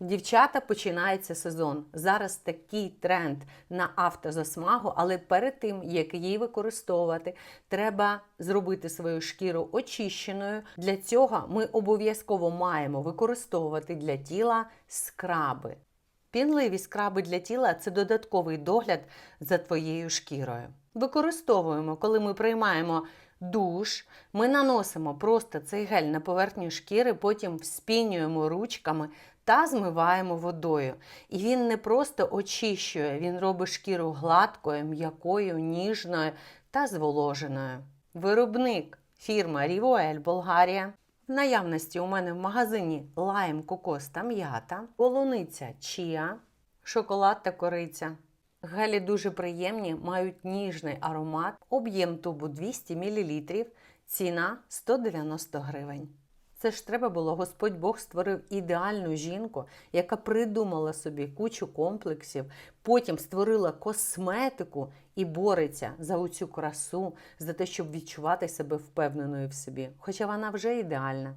Дівчата, починається сезон. Зараз такий тренд на автозасмагу, але перед тим, як її використовувати, треба зробити свою шкіру очищеною. Для цього ми обов'язково маємо використовувати для тіла скраби. Пінливі скраби для тіла це додатковий догляд за твоєю шкірою. Використовуємо, коли ми приймаємо душ, ми наносимо просто цей гель на поверхню шкіри, потім вспінюємо ручками та змиваємо водою. І він не просто очищує, він робить шкіру гладкою, м'якою, ніжною та зволоженою. Виробник фірма Rivоель Болгарія. В наявності у мене в магазині лайм, кокос та м'ята, полуниця чія, шоколад та кориця. Гелі дуже приємні, мають ніжний аромат, об'єм тубу 200 мл, ціна 190 гривень. Це ж треба було, Господь Бог створив ідеальну жінку, яка придумала собі кучу комплексів, потім створила косметику і бореться за оцю красу, за те, щоб відчувати себе впевненою в собі. Хоча вона вже ідеальна.